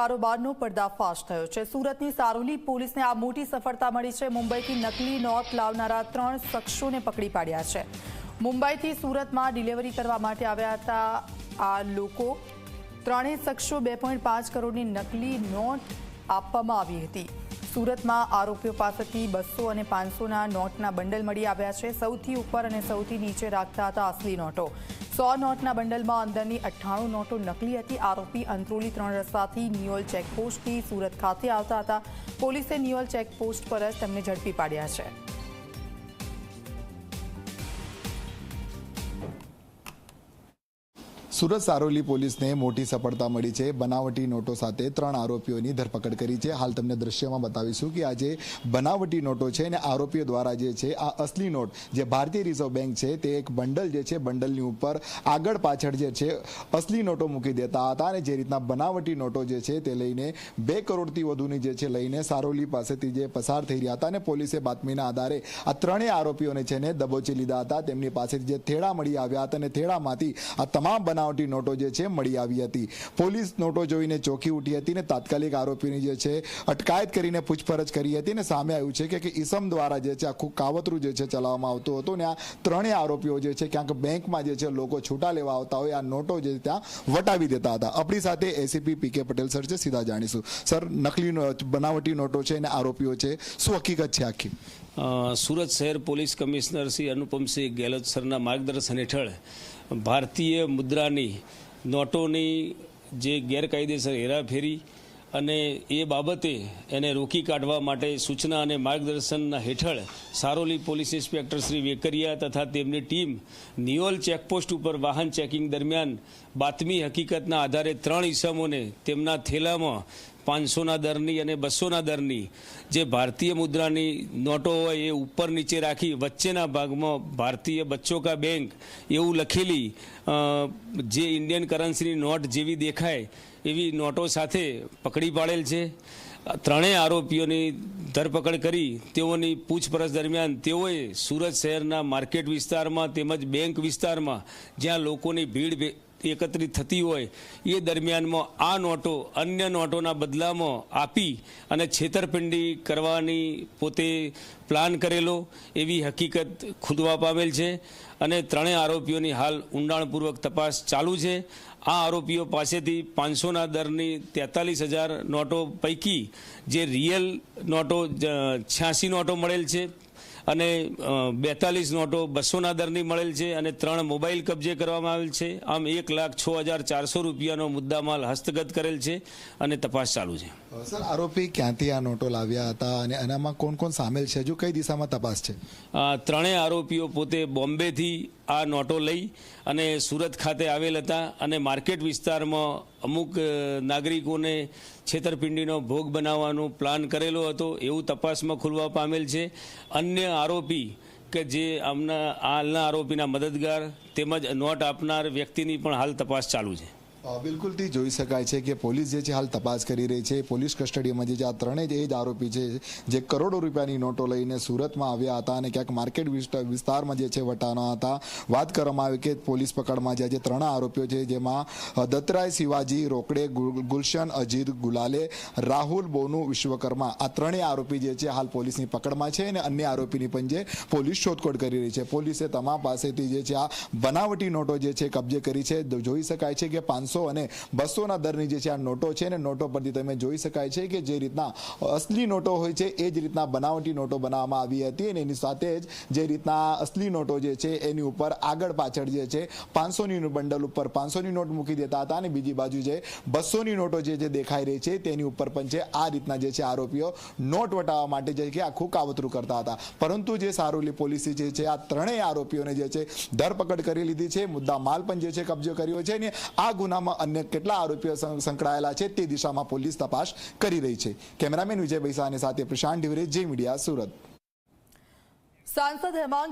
કારોબારનો પર્દાફાશ થયો છે. સુરતની સારોલી પોલીસને આ મોટી સફળતા મળી છે. મુંબઈથી નકલી નોટ લાવનારા ત્રણ શખ્સોને પકડી પાડ્યા છે. મુંબઈથી સુરતમાં ડિલિવરી કરવા માટે આવ્યા હતા આ લોકો. ત્રણેય શખ્સો બે કરોડની નકલી નોટ આપવામાં આવી હતી. સુરતમાં આરોપીઓ પાસેથી બસો અને પાંચસોના નોટના બંડલ મળી આવ્યા છે. સૌથી ઉપર અને સૌથી નીચે રાખતા હતા અસલી નોટો. સો નોટના બંડલમાં અંદરની અઠ્ઠાણું નોટો નકલી હતી. આરોપી અંત્રોલી ત્રણ રસ્તાથી નિયોલ ચેકપોસ્ટથી સુરત ખાતે આવતા હતા. પોલીસે નિયોલ ચેકપોસ્ટ પર જ તેમને ઝડપી પાડ્યા છે. સુરત સારોલી પોલીસને મોટી સફળતા મળી છે. બનાવટી નોટો સાથે ત્રણ આરોપીઓની ધરપકડ કરી છે. હાલ તમને દ્રશ્યમાં બતાવીશું કે આજે બનાવટી નોટો છે અને આરોપીઓ દ્વારા જે છે, આ અસલી નોટ જે ભારતીય રિઝર્વ બેંક છે, તે એક બંડલ જે છે, બંડલની ઉપર આગળ પાછળ જે છે, અસલી નોટો મૂકી દેતા હતા અને જે રીતના બનાવટી નોટો જે છે, તે લઈને બે કરોડથી વધુની જે છે, લઈને સારોલી પાસેથી જે પસાર થઈ રહ્યા હતા અને પોલીસે બાતમીના આધારે આ ત્રણેય આરોપીઓને છે ને દબોચી લીધા હતા. તેમની પાસેથી જે થેડા મળી આવ્યા હતા અને થેડામાંથી આ તમામ બનાવટી નોટો જે છે મળી આવી હતી. પોલીસ નોટો જોઈને ચોકી ઉઠી હતી ને તાત્કાલિક આરોપીની જે છે અટકાયત કરીને પૂછપરછ કરી હતી ને સામે આવ્યું છે કે ઈસમ દ્વારા જે છે આખું કાવતરું જે છે ચલાવવામાં આવતું હતું ને આ ત્રણેય આરોપીઓ જે છે ક્યાંક બેંકમાં જે છે લોકો છૂટા લેવા આવતા હોય, આ નોટો જે ત્યાં વટાવી દેતા હતા. આપણી સાથે એસીપી પી કે પટેલ સર છે, સીધા જાણીશું. સર, નકલી બનાવટી નોટો છે અને આરોપીઓ છે, શું હકીકત છે આખી? સુરત શહેર પોલીસ કમિશનર શ્રી અનુપમસિંહ ગેહલોત સરના માર્ગદર્શન હેઠળ ભારતીય મુદ્રાની નોટોની જે ગેરકાયદેસર હેરાફેરી અને એ બાબતે એને રોકી કાઢવા માટે સૂચના અને માર્ગદર્શનના હેઠળ સારોલી પોલીસ ઇન્સ્પેક્ટર શ્રી વેકરિયા તથા તેમની ટીમ નિયોલ ચેકપોસ્ટ ઉપર વાહન ચેકિંગ દરમિયાન બાતમી હકીકતના આધારે ત્રણ ઈસમોને તેમના થેલામાં પાંચસોના દરની અને બસોના દરની જે ભારતીય મુદ્રાની નોટો હોય એ ઉપર નીચે રાખી વચ્ચેના ભાગમાં ભારતીય બચ્ચો કા બેંક એવું લખેલી જે ઇન્ડિયન કરન્સીની નોટ જેવી દેખાય એવી નોટો સાથે પકડી પાડેલ છે. ત્રણેય આરોપીઓની ધરપકડ કરી તેઓની પૂછપરછ દરમિયાન તેઓએ સુરત શહેરના માર્કેટ વિસ્તારમાં તેમજ બેંક વિસ્તારમાં જ્યાં લોકોની ભીડ એકત્રિત થતી હોય, એ દરમિયાનમાં આ નોટો અન્ય નોટોના બદલામાં આપી અને છેતરપિંડી કરવાની પોતે પ્લાન કરેલો, એવી હકીકત ખુદવા પામેલ છે અને ત્રણેય આરોપીઓની હાલ ઊંડાણપૂર્વક તપાસ ચાલુ છે. આ આરોપીઓ પાસેથી પાંચસોના દરની તેતાલીસ હજાર નોટો પૈકી જે રિયલ નોટો છ્યાસી નોટો મળેલ છે. અને બેતાલીસ નોટો બસોના દરની મળેલ છે અને ત્રણ મોબાઈલ કબજે કરવામાં આવેલ છે. આમ એક લાખ છ હજાર ચારસો રૂપિયાનો મુદ્દામાલ હસ્તગત કરેલ છે અને તપાસ ચાલુ છે. સર આરોપી ક્યાંથી આ નોટો લાવ્યા હતા અને એનામાં કોણ કોણ સામેલ છે? હજુ કઈ દિશામાં તપાસ છે? ત્રણેય આરોપીઓ પોતે બોમ્બેથી આ નોટો લઈ અને સુરત ખાતે આવેલ હતા અને માર્કેટ વિસ્તારમાં અમુક નાગરિકોને છેતરપિંડીનો ભોગ બનાવવાનો પ્લાન કરેલો હતો. એવું તપાસમાં ખુલવા પામેલ છે. અન્ય આરોપી કે જે આમના, હાલના આરોપીના મદદગાર તેમજ નોટ આપનાર વ્યક્તિની પણ હાલ તપાસ ચાલુ છે. બિલકુલથી જોઈ શકાય છે કે પોલીસ જે છે હાલ તપાસ કરી રહી છે. પોલીસ કસ્ટડીમાં જે આ ત્રણેય એ જ આરોપી છે જે કરોડો રૂપિયાની નોટો લઈને સુરતમાં આવ્યા હતા અને ક્યાંક માર્કેટ વિસ્તારમાં જે છે વટાના હતા. વાત કરવામાં આવી કે પોલીસ પકડમાં જે જે ત્રણ આરોપીઓ છે જેમાં દત્તરાય શિવાજી, રોકડે ગુલ- ગુલશન, અજીત ગુલાલે, રાહુલ બોનુ, વિશ્વકર્મા આ ત્રણેય આરોપી જે છે હાલ પોલીસની પકડમાં છે અને અન્ય આરોપીની પણ જે પોલીસ શોધખોળ કરી રહી છે. પોલીસે તમામ પાસેથી જે છે આ બનાવટી નોટો જે છે કબજે કરી છે. જોઈ શકાય છે કે પાંચસો અને બસોના દરની જે છે આ નોટો છે ને નોટો પરથી તમે જોઈ શકાય છે કે જે રીતના અસલી નોટો હોય છે એ જ રીતના બનાવટી નોટો બનાવવામાં આવી હતી અને એની સાથે જ જે રીતના અસલી નોટો જે છે એની ઉપર આગળ પાછળ જે છે પાંચસોની બંડલ ઉપર પાંચસોની નોટ મૂકી દેતા હતા અને બીજી બાજુ જે બસોની નોટો જે દેખાઈ રહી છે તેની ઉપર પણ છે આ રીતના જે છે આરોપીઓ નોટ વટાવવા માટે જે કે આખું કાવતરું કરતા હતા. પરંતુ જે સારોલી પોલીસે જે છે આ ત્રણેય આરોપીઓને જે છે ધરપકડ કરી લીધી છે. મુદ્દા માલ પણ જે છે કબજો કર્યો છે ને આ ગુનામાં અન્ય કેટલા આરોપીઓ સંકળાયેલા છે તે દિશામાં પોલીસ તપાસ કરી રહી છે. કેમેરામેન વિજય બૈસાની સાથે પ્રશાંત ઢિવરે જે મીડિયા સુરત. સાંસદ હેમાંગ